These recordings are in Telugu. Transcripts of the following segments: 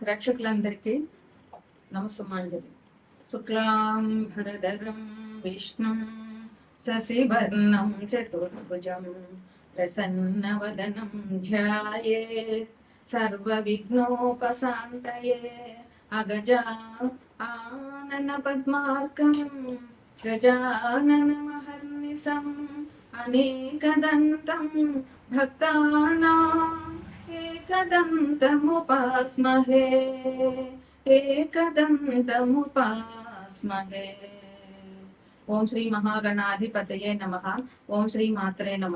ప్రేక్షకులందరికీ నమస్సమాంజలి శుక్లాం భరధరం విష్ణుం శశివర్ణం చతుర్భుజం ప్రసన్నవదనం ధ్యాయేత్ సర్వవిఘ్నోపశాంతయే అగజా ఆనన పద్మార్కం గజాననమహర్నిశం అనేకదంతం భక్తానాం एकदन्तमुपास्महे एकदन्तमुपास्महे ఓం శ్రీ మహాగణాధిపతయే నమ ఓం శ్రీ మాత్రే నమ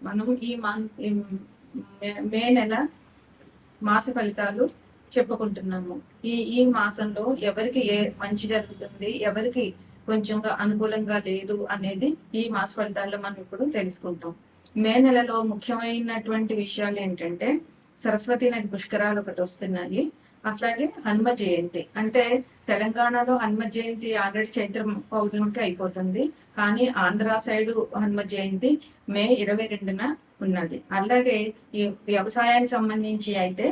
మనం ఈ మా ఈ మే- మే నెల మాస ఫలితాలు చెప్పుకుంటున్నాము ఈ ఈ మాసంలో ఎవరికి ఏ మంచి జరుగుతుంది ఎవరికి కొంచెంగా అనుకూలంగా లేదు అనేది ఈ మాస ఫలితాల్లో మనం ఇప్పుడు తెలుసుకుంటాం మే నెలలో ముఖ్యమైనటువంటి విషయాలు ఏంటంటే సరస్వతి నది పుష్కరాలు ఒకటి వస్తున్నాయి. అట్లాగే హనుమ జయంతి. అంటే తెలంగాణలో హనుమ జయంతి ఆల్రెడీ చైత్ర పౌర్ణమికి అయిపోతుంది. కానీ ఆంధ్ర సైడ్ హనుమ జయంతి మే ఇరవై రెండున ఉన్నది. అలాగే ఈ వ్యవసాయానికి సంబంధించి అయితే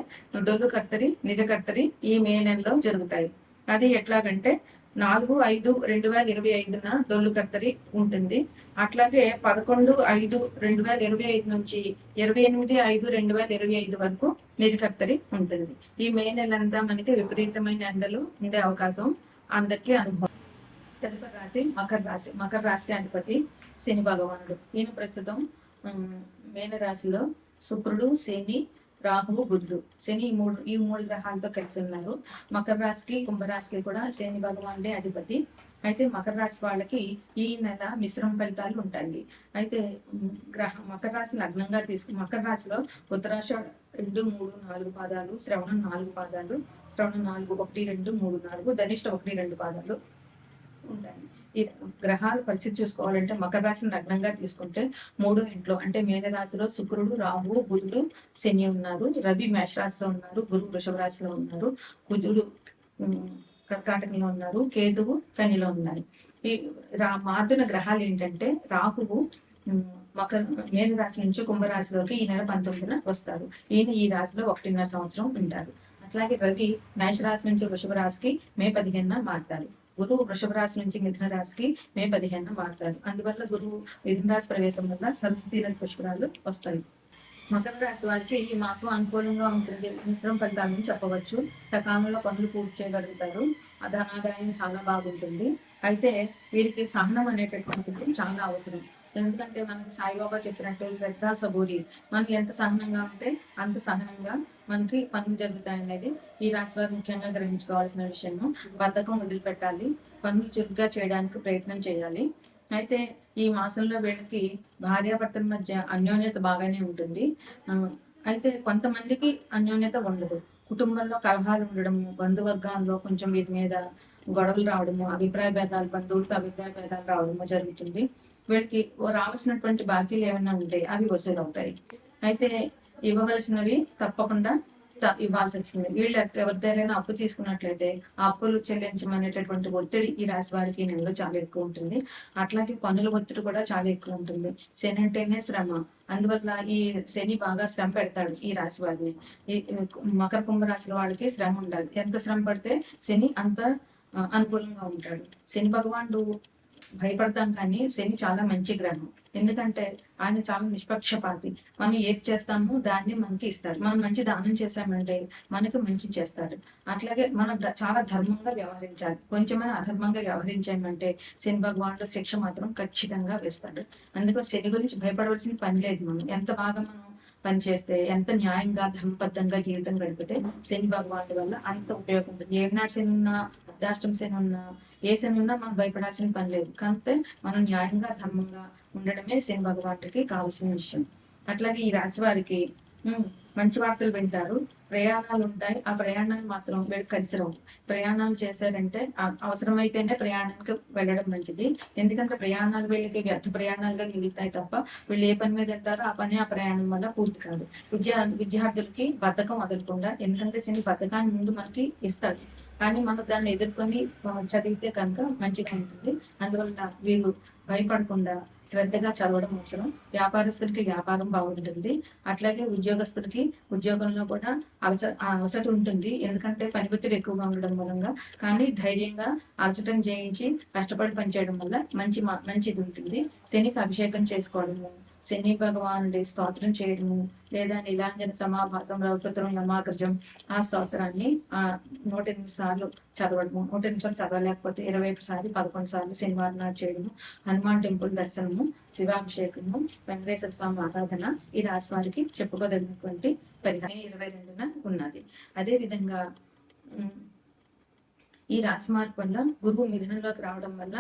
డొల్లు కర్తరి నిజ కర్తరి ఈ మే నెలలో జరుగుతాయి. అది ఎట్లాగంటే నాలుగు ఐదు రెండు వేల ఇరవై ఐదున డొల్లు కర్తరి ఉంటుంది. అట్లాగే పదకొండు ఐదు రెండు వేల ఇరవై ఐదు నుంచి ఇరవై ఎనిమిది ఐదు రెండు వేల ఇరవై ఐదు వరకు నిజ కత్తరి ఉంటుంది. ఈ మే నెలంతా మనకి విపరీతమైన ఎండలు ఉండే అవకాశం అందరికీ అనుభవం. తదుపరి రాశి మకర రాశి. మకర రాశి అధిపతి శని భగవానుడు. ఈయన ప్రస్తుతం మేన రాశిలో శుక్రుడు శని రాహువు బుధుడు. శని ఈ మూడు ఈ మూడు గ్రహాలతో కలిసి ఉన్నారు. మకర రాశికి కుంభరాశికి కూడా శని భగవానుడే అధిపతి. అయితే మకర రాశి వాళ్ళకి ఈ నెల మిశ్రమ ఫలితాలు ఉంటాయి. అయితే గ్రహ మకర రాశి లగ్నంగా తీసుకు మకర రాశిలో ఉత్తరాశ రెండు మూడు నాలుగు పాదాలు శ్రవణం నాలుగు పాదాలు శ్రవణం నాలుగు ఒకటి రెండు మూడు నాలుగు ధనిష్ట ఒకటి రెండు పాదాలు ఉంటాయి. ఈ గ్రహాల పరిస్థితి చూసుకోవాలంటే మకర రాశిని లగ్నంగా తీసుకుంటే మూడో ఇంట్లో అంటే మేన రాశిలో శుక్రుడు రాహు బుధుడు శని ఉన్నారు రవి మేష రాశిలో ఉన్నారు గురు వృషభ రాశిలో ఉన్నారు కుజుడు కర్కాటకంలో ఉన్నారు కేతువు కనిలో ఉన్నారు. ఈ రా మారుతున్న గ్రహాలు ఏంటంటే రాహువు మకర మేన రాశి నుంచి కుంభరాశిలోకి ఈ నెల పంతొమ్మిదిన వస్తారు. ఈయన ఈ రాశిలో ఒకటిన్నర సంవత్సరం ఉంటారు. అట్లాగే రవి మేషరాశి నుంచి వృషభ రాశికి మే పదిహేనున మారుతారు. గురువు వృషభ రాశి నుంచి మిథున రాశికి మే పదిహేను మారుతారు. అందువల్ల గురువు మిథున రాశి ప్రవేశం వల్ల సరస్వతి నది పుష్కరాలు వస్తాయి. మకర రాశి వారికి ఈ మాసం అనుకూలంగా ఉంటుంది. మిశ్రమ ఫలితాలను చెప్పవచ్చు. సకాలంలో పనులు పూర్తి చేయగలుగుతారు. ధనాదాయం చాలా బాగుంటుంది. అయితే వీరికి సహనం అనేటటువంటిది చాలా అవసరం. ఎందుకంటే మనకి సాయిబాబా చెప్పినట్టు శ్రద్ధ సబూరి. మనకి ఎంత సహనంగా ఉంటే అంత సహనంగా మనకి పనులు జరుగుతాయి అనేది ఈ రాశి వారు ముఖ్యంగా గ్రహించుకోవాల్సిన విషయము. బద్ధకం వదిలిపెట్టాలి పనులు చురుగ్గా చేయడానికి ప్రయత్నం చేయాలి. అయితే ఈ మాసంలో వీళ్ళకి భార్యాభర్తల మధ్య అన్యోన్యత బాగానే ఉంటుంది. అయితే కొంతమందికి అన్యోన్యత ఉండదు. కుటుంబంలో కలహాలు ఉండడము బంధువర్గాల్లో కొంచెం వీరి మీద గొడవలు రావడము అభిప్రాయ భేదాలు బంధువులతో అభిప్రాయ భేదాలు రావడము జరుగుతుంది. వీళ్ళకి రావాల్సినటువంటి బాకీలు ఏమైనా ఉంటాయి అవి వసూలు అవుతాయి. అయితే ఇవ్వవలసినవి తప్పకుండా ఇవ్వాల్సి వచ్చింది వీళ్ళు ఎవరిదైనా అప్పు తీసుకున్నట్లయితే అప్పులు చెల్లించమనేటటువంటి ఒత్తిడి ఈ రాశి వారికి ఈ నెలలో చాలా ఎక్కువ ఉంటుంది. అట్లాగే పనుల ఒత్తిడి కూడా చాలా ఎక్కువ ఉంటుంది. శని అంటేనే శ్రమ. అందువల్ల ఈ శని బాగా శ్రమ పెడతాడు ఈ రాశి వారిని. ఈ మకర కుంభ రాశుల వాళ్ళకి శ్రమ ఉండాలి. ఎంత శ్రమ పడితే శని అంత అనుకూలంగా ఉంటాడు. శని భగవానుడు భయపడతాం కానీ శని చాలా మంచి గ్రహం. ఎందుకంటే ఆయన చాలా నిష్పక్షపాతి. మనం ఏది చేస్తామో దాన్ని మనకి ఇస్తారు. మనం మంచి దానం చేశామంటే మనకి మంచి చేస్తారు. అట్లాగే మనం ద- చాలా ధర్మంగా వ్యవహరించాలి. కొంచెమైనా అధర్మంగా వ్యవహరించామంటే శని భగవానుడు శిక్ష మాత్రం ఖచ్చితంగా వేస్తాడు. అందుకని శని గురించి భయపడవలసిన పని లేదు మనం. ఎంత బాగా మనం పనిచేస్తే ఎంత న్యాయంగా ధర్మబద్ధంగా జీవితం గడిపితే శని భగవానుడి వల్ల అంత ఉపయోగం ఉంటుంది. ఏనాడు శని ఉన్నా అర్ధాష్టం శని ఉన్నా ఏ శని ఉన్నా మనం భయపడాల్సిన పని లేదు. కాకపోతే మనం న్యాయంగా ధర్మంగా ఉండడమే శని భగవానుడికి కావాల్సిన విషయం. అట్లాగే ఈ రాశి వారికి మంచి వార్తలు వింటారు. ప్రయాణాలు ఉంటాయి. ఆ ప్రయాణాలు మాత్రం కలిసి రావు ప్రయాణాలు చేశారంటే అవసరమైతేనే ప్రయాణానికి వెళ్ళడం మంచిది. ఎందుకంటే ప్రయాణాలు వీళ్ళకి వ్యర్థ ప్రయాణాలుగా మిగులుతాయి తప్ప వీళ్ళు ఏ పని మీద వెళ్తారో ఆ పని ఆ ప్రయాణం వల్ల పూర్తి కాదు. విద్యా విద్యార్థులకి బద్ధకం వదలకుండా ఎందుకంటే శని బద్ధకాన్ని ముందు మనకి ఇస్తాడు. కానీ మనం దాన్ని ఎదుర్కొని చదివితే కనుక మంచిగా ఉంటుంది. అందువల్ల వీళ్ళు భయపడకుండా శ్రద్ధగా చదవడం అవసరం. వ్యాపారస్తులకి వ్యాపారం బాగుంటుంది. అట్లాగే ఉద్యోగస్తులకి ఉద్యోగంలో కూడా అలస అలసట ఉంటుంది. ఎందుకంటే పని ఒత్తిడి ఎక్కువగా ఉండడం మూలంగా కానీ ధైర్యంగా అలసటను జయించి కష్టపడి పనిచేయడం వల్ల మంచి మంచిది ఉంటుంది. శనికి అభిషేకం వల్ల శని భగవానుడి స్తోత్రం చేయడము లేదా నీలాంజన సమాభాసం రౌపత్రం యమాగ్రజం ఆ స్తోత్రాన్ని ఆ నూట ఎనిమిది సార్లు చదవడము. నూట ఎనిమిది సార్లు చదవలేకపోతే ఇరవై ఒకటి సార్లు పదకొండు సార్లు శనివారం నాడు చేయడము. హనుమాన్ టెంపుల్ దర్శనము శివాభిషేకము వెంకటేశ్వర స్వామి ఆరాధన ఈ రాశి వారికి చెప్పుకోదగినటువంటి పరిహారం ఇరవై రెండున ఉన్నది. అదే విధంగా ఈ రాశి మార్పు వల్ల గురువు మిథునంలోకి రావడం వల్ల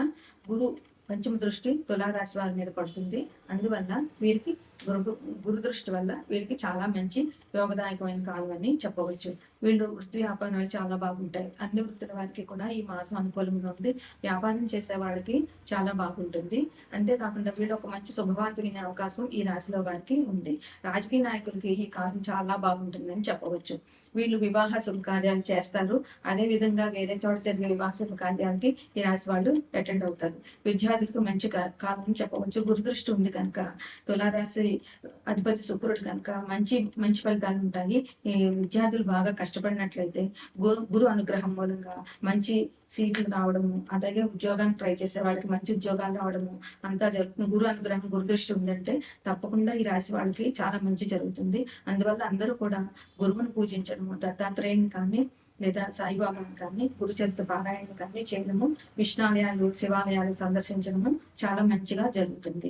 గురు పంచమ దృష్టి తులారాశి వారి మీద పడుతుంది. అందువల్ల వీరికి గురు గురు దృష్టి వల్ల వీళ్ళకి చాలా మంచి యోగదాయకమైన కాలం అని చెప్పవచ్చు. వీళ్ళు వృత్తి వ్యాపారాలు చాలా బాగుంటాయి. అన్ని వృత్తుల వారికి కూడా ఈ మాసం అనుకూలంగా ఉంది. వ్యాపారం చేసే వాళ్ళకి చాలా బాగుంటుంది. అంతేకాకుండా వీళ్ళు ఒక మంచి శుభవార్త వినే అవకాశం ఈ రాశిలో వారికి ఉంది. రాజకీయ నాయకులకి ఈ కాలం చాలా బాగుంటుందని చెప్పవచ్చు. వీళ్ళు వివాహ శుభకార్యాలు చేస్తారు. అదే విధంగా వేరే చోట జరిగే వివాహ శుభకార్యాలకి ఈ రాశి వాళ్ళు అటెండ్ అవుతారు. విద్యార్థులకు మంచి కాలం చెప్పవచ్చు. గురుదృష్టి ఉంది కనుక తులారాశి అధిపతి శుక్రుడు కనుక మంచి మంచి ఫలితాలు ఉంటాయి. ఈ విద్యార్థులు బాగా కష్టపడినట్లయితే గురు గురు అనుగ్రహం మూలంగా మంచి సీట్లు రావడము అలాగే ఉద్యోగానికి ట్రై చేసే వాళ్ళకి మంచి ఉద్యోగాలు రావడము అంతా జరుగుతుంది. గురు అనుగ్రహం గురుదృష్టి ఉందంటే తప్పకుండా ఈ రాశి వాళ్ళకి చాలా మంచి జరుగుతుంది. అందువల్ల అందరూ కూడా గురువును పూజించడము దత్తాత్రేయుని కానీ లేదా సాయిబాబాని కానీ గురుచరిత్ర పారాయణ కానీ చేయడము విష్ణాలయాలు శివాలయాలు సందర్శించడము చాలా మంచిగా జరుగుతుంది.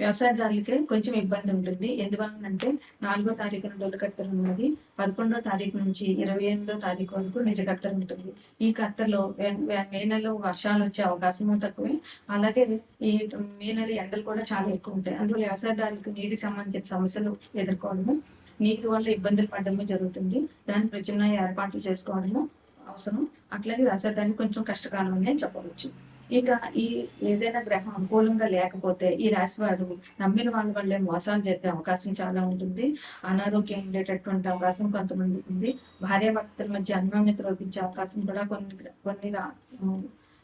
వ్యవసాయదారులకి కొంచెం ఇబ్బంది ఉంటుంది. ఎందువలనంటే నాలుగో తారీఖు నుండి కట్టర్ ఉన్నది. పదకొండో తారీఖు నుంచి ఇరవై ఎనిమిదో తారీఖు వరకు నిజ కట్టర్ ఉంటుంది. ఈ కట్టర్లో మే నెలలో వర్షాలు వచ్చే అవకాశము తక్కువే. అలాగే ఈ మే నెల ఎండలు కూడా చాలా ఎక్కువ ఉంటాయి. అందువల్ల వ్యవసాయదారులకు నీటికి సంబంధించిన సమస్యలు ఎదుర్కోవడము నీటి వల్ల ఇబ్బందులు పడడము జరుగుతుంది. దాని ప్రత్యామ్నాయ ఏర్పాట్లు చేసుకోవడము అవసరం. అట్లాగే వ్యవసాయదానికి కొంచెం కష్టకాలం ఉన్నాయని చెప్పవచ్చు. ఇక ఈ ఏదైనా గ్రహం అనుకూలంగా లేకపోతే ఈ రాశి వారు నమ్మిన వాళ్ళ వల్లే మోసాలు జరిగే అవకాశం చాలా ఉంటుంది. అనారోగ్యం ఉండేటటువంటి అవకాశం కొంతమంది ఉంది. భార్యాభర్తల మధ్య అన్యోన్యత రోపించే అవకాశం కూడా కొన్ని కొన్ని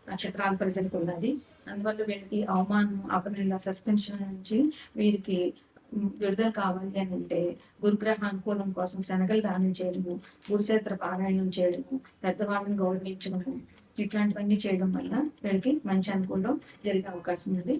నక్షత్రాల ప్రజలకు ఉన్నది. అందువల్ల వీరికి అవమానం అపనిల సస్పెన్షన్ నుంచి వీరికి విడుదల కావాలి అని అంటే గురుగ్రహ అనుకూలం కోసం శనగలు దానం చేయడము గురుచరిత్ర పారాయణం చేయడము పెద్దవాళ్ళని గౌరవించడము ఇట్లాంటివన్నీ చేయడం వల్ల వీళ్ళకి మంచి అనుకూలం జరిగే అవకాశం ఉంది.